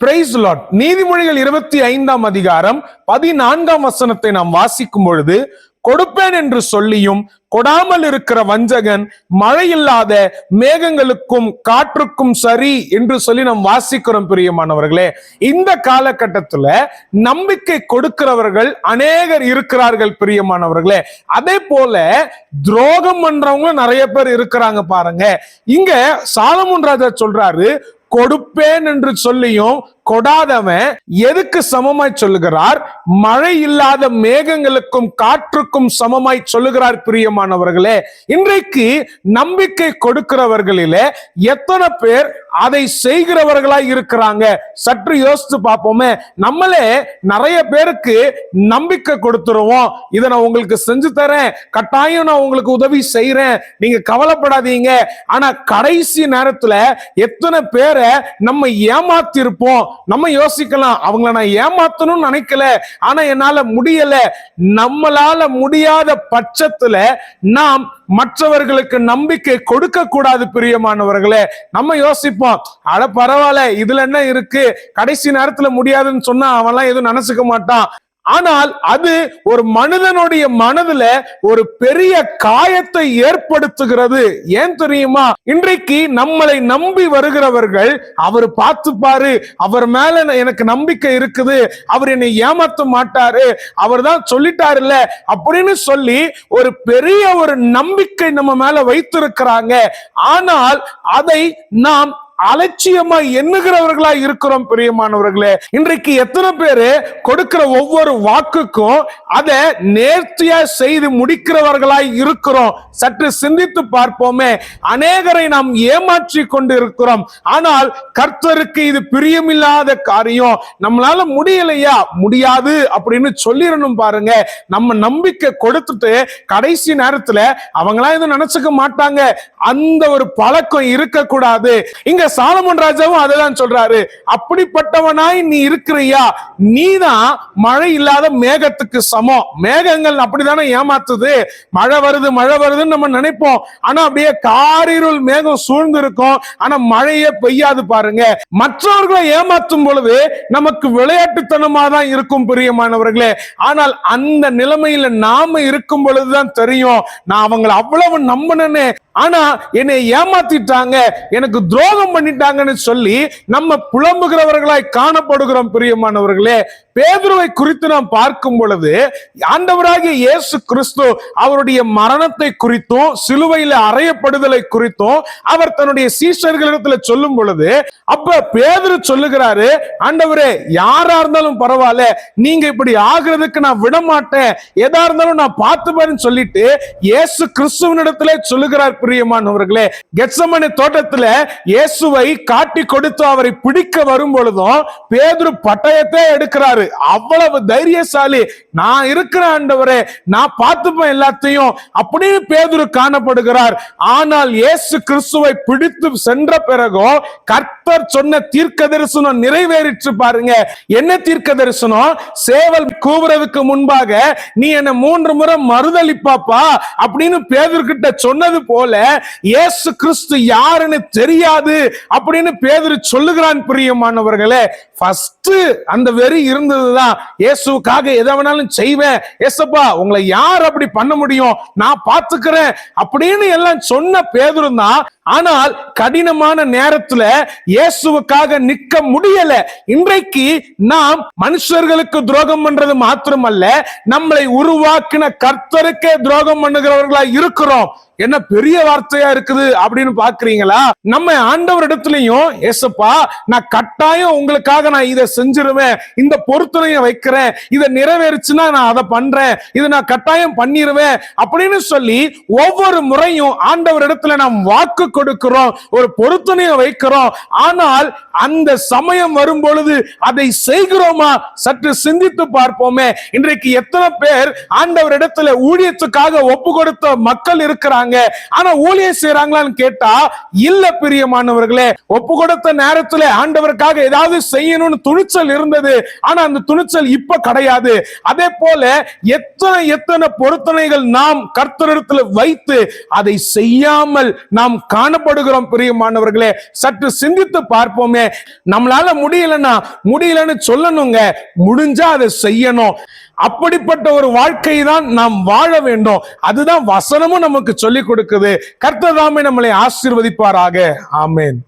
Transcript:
Price lot நீதிமொழிகள் இருபத்தி ஐந்தாம் அதிகாரம் பதினான்காம் வசனத்தை நாம் வாசிக்கும் பொழுது கொடுப்பேன் என்று சொல்லியும் கொடாமல் இருக்கிற வஞ்சகன் மழை இல்லாத மேகங்களுக்கும் காற்றுக்கும் சரி என்று சொல்லி நாம் வாசிக்கிறோம் பிரியமானவர்களே. இந்த காலகட்டத்துல நம்பிக்கை கொடுக்கிறவர்கள் அநேகர் இருக்கிறார்கள் பிரியமானவர்களே. அதே போல துரோகம் பண்றவங்களும் நிறைய பேர் இருக்கிறாங்க பாருங்க. இங்க சாலமுன் ராஜா சொல்றாரு கொடுப்பேன் என்று சொல்லியும் கொடாதவன் எதுக்கு சமமாய் சொல்லுகிறார்? மழை இல்லாத மேகங்களுக்கும் காற்றுக்கும் சமமாய் சொல்லுகிறார் பிரியமானவர்களே. இன்றைக்கு நம்பிக்கை கொடுக்கிறவர்களிலே எத்தனை பேர் அதை செய்கிறவர்களாய் இருக்கிறாங்க? சற்று யோசித்து பார்ப்போமே. நம்மளே நிறைய பேருக்கு நம்பிக்கை கொடுத்துருவோம். இதை நான் உங்களுக்கு செஞ்சு தரேன். கட்டாயம் நான் உங்களுக்கு உதவி செய்யறேன் நீங்க கவலைப்படாதீங்க. ஆனா கடைசி நேரத்துல எத்தனை பேரை நம்ம ஏமாத்திருப்போம்? நம்ம யோசிக்கலாம். அவங்கள நான் ஏமாத்தணும்னு நினைக்கல. ஆனா என்னால முடியல. நம்மளால முடியாத பட்சத்துல நாம் மற்றவர்களுக்கு நம்பிக்கை கொடுக்க கூடாது பிரியமானவர்களே. நம்ம யோசிப்போம். அட பரவாயில்ல இதுல என்ன இருக்கு? கடைசி நேரத்துல முடியாதுன்னு சொன்னா அவன்லாம் எதுவும் நினைச்சுக்க மாட்டான். ஆனால் அது ஒரு மனிதனுடைய மனதுல ஒரு பெரிய காயத்தை ஏற்படுத்துகிறது. ஏன் தெரியுமா? இன்றைக்கு நம்மளை நம்பி வருகிறவர்கள் அவர் பார்த்துப்பாரு அவர் மேல எனக்கு நம்பிக்கை இருக்குது அவர் என்னை ஏமாத்த மாட்டாரு அவர் தான் சொல்லிட்டாருல்ல அப்படின்னு சொல்லி ஒரு பெரிய ஒரு நம்பிக்கை நம்ம மேல வைத்திருக்கிறாங்க. ஆனால் அதை நாம் அலட்சியமா எண்ணுகிறவர்களா இருக்கிறோம் பிரியமானவர்களே. இன்றைக்கு எத்தனை பேரு கொடுக்கிற ஒவ்வொரு வாக்குக்கும் அதை நேர்த்தியா செய்து முடிக்கிறவர்களாய் இருக்கிறோம். சற்று சிந்தித்து பார்ப்போமே. அநேகரை நாம் ஏமாற்றி கொண்டு இருக்கிறோம் ஆனால் கர்த்தருக்கு இது பிரியமில்லாத காரியம். நம்மளால முடியலையா? முடியாது அப்படின்னு சொல்லிடணும் பாருங்க. நம்ம நம்பிக்கை கொடுத்துட்டு கடைசி நேரத்துல அவங்களா எதுவும் நினைச்சுக்க மாட்டாங்க. அந்த ஒரு பழக்கம் இருக்கக்கூடாது. இங்க சாலமன் ராஜாவும் அதான் சொல்றாரு. அப்படிப்பட்டவனாய் நீ இருக்கிறியா? நீதான் மழை இல்லாத மேகத்துக்கு சமம். மேகங்கள் அப்படிதானே ஏமாத்துது. மழை வருது மழை வருதுன்னு நம்ம நினைப்போம். ஆனா அப்படியே காரிருள் மேகம் சூழ்ந்து இருக்கும் ஆனா மழையே பெய்யாது பாருங்க. மற்றவர்களை ஏமாற்றும் பொழுது நமக்கு விளையாட்டுத்தனமா தான் இருக்கும் பிரியமானவர்களே. ஆனால் அந்த நிலைமையில நாம இருக்கும் பொழுதுதான் தெரியும். நான் அவங்களை அவ்வளவு நம்பினேன்னு ஆனா என்னை ஏமாத்திட்டாங்க எனக்கு துரோகம் பண்ணிட்டாங்கன்னு சொல்லி நம்ம புலம்புகிறவர்களாய் காணப்படுகிறோம் பிரியமானவர்களே. பேதுருவை குறித்து நாம் பார்க்கும் பொழுது ஆண்டவராகிய இயேசு கிறிஸ்து அவருடைய மரணத்தை குறித்தும் சிலுவையில அறையப்படுதலை குறித்தும் அவர் தன்னுடைய சீஷர்களிடத்துல சொல்லும் பொழுது அப்ப பேதுரு சொல்லுகிறாரு ஆண்டவரே யாரா இருந்தாலும் பரவாயில்ல நீங்க இப்படி ஆகுறதுக்கு நான் விட மாட்டேன் எதா இருந்தாலும் நான் பார்த்துப்பேன்னு சொல்லிட்டு இயேசு கிறிஸ்துவனிடத்திலே சொல்லுகிறார் பிரியமானவர்களே கெட்சமனி தோட்டத்துல இயேசுவை காட்டி கொடுத்து அவரை பிடிக்க வரும் பொழுதும் பேதுரு பட்டயத்தை எடுக்கிறாரு. அவ்வளவு தைரியசாலி. நான் இருக்கிற ஆண்டவரே நான் பார்த்துப்பேன் எல்லாத்தையும் அப்படின்னு பேதுரு காணப்படுகிறார். ஆனால் இயேசு கிறிஸ்துவை பிடித்து சென்ற பிறகும் கர்த்தர் சொன்ன தீர்க்க தரிசனம் நிறைவேறிச்சு பாருங்க. என்ன தீர்க்க தரிசனம் சேவல் கூவுறதுக்கு முன்பாக நீ என்ன மூன்று முறை மறுதளிப்பாப்பா அப்படின்னு பேதர்கிட்ட சொன்னது போல இயேசு கிறிஸ்து யாருன்னு தெரியாது அப்படின்னு பேதர் சொல்லுகிறான் பிரியமானவர்களே. ஃபர்ஸ்ட் அந்த வெறி இருந்ததுதான். இயேசுக்காக எதை வேணாலும் செய்வேன். ஏசப்பா உங்களை யார் அப்படி பண்ண முடியும்? நான் பார்த்துக்கிறேன் அப்படின்னு எல்லாம் சொன்ன பேதரும் தான் ஆனால் கடினமான நேரத்துல இயேசுவுக்காக நிக்க முடியல. இன்றைக்கு நாம் மனுஷர்களுக்கு துரோகம் பண்றது மாத்திரமல்ல நம்மளை உருவாக்கின கர்த்தருக்கே துரோகம் பண்ணுகிறவர்களா இருக்கிறோம். என்ன பெரிய வார்த்தையா இருக்குது அப்படின்னு பாக்குறீங்களா? நம்ம ஆண்டவர் இடத்துலயும் ஏசப்பா நான் கட்டாயம் உங்களுக்காக நான் இதை செஞ்சிருவேன் இந்த பொருத்தனையை வைக்கிறேன் இதை நிறைவேறுச்சுன்னா நான் அதை பண்றேன் இதை நான் கட்டாயம் பண்ணிடுவேன் அப்படின்னு சொல்லி ஒவ்வொரு முறையும் ஆண்டவர் இடத்துல நாம் வாக்கு கொடுக்கிறோம் ஒரு பொருத்தனையை வைக்கிறோம். ஆனால் அந்த சமயம் வரும் பொழுது அதை செய்கிறோமா? சற்று சிந்தித்து பார்ப்போமே. இன்றைக்கு எத்தனை பேர் ஆண்டவர் இடத்துல ஊழியத்துக்காக ஒப்பு கொடுத்த மக்கள் இருக்கிறாங்க. ஆனா ஊழியம் செய்யறாங்களான்னு கேட்டா இல்ல பிரியமானவர்களே ஒப்பு கொடுத்த நேரத்துல ஆண்டவருக்காக ஏதாவது செய்யணும்னு துணிச்சல் இருந்தது. ஆனா அந்த துணிச்சல் இப்ப கிடையாது. அதே போல எத்தனை எத்தனை பொருத்தனைகள் நாம் கர்த்தரிடத்துல வைத்து அதை செய்யாமல் நாம் காணப்படுகிறோம் பிரியமானவர்களே. சற்று சிந்தித்து பார்ப்போமே. நம்மளால முடியலன்னா முடியலன்னு சொல்லணுங்க. முடிஞ்சா அதை செய்யணும். அப்படிப்பட்ட ஒரு வாழ்க்கை தான் நாம் வாழ வேண்டும். அதுதான் வசனமும் நமக்கு சொல்லிக் கொடுக்குது. கர்த்ததாமே நம்மளை ஆசிர்வதிப்பாராக. ஆமேன்.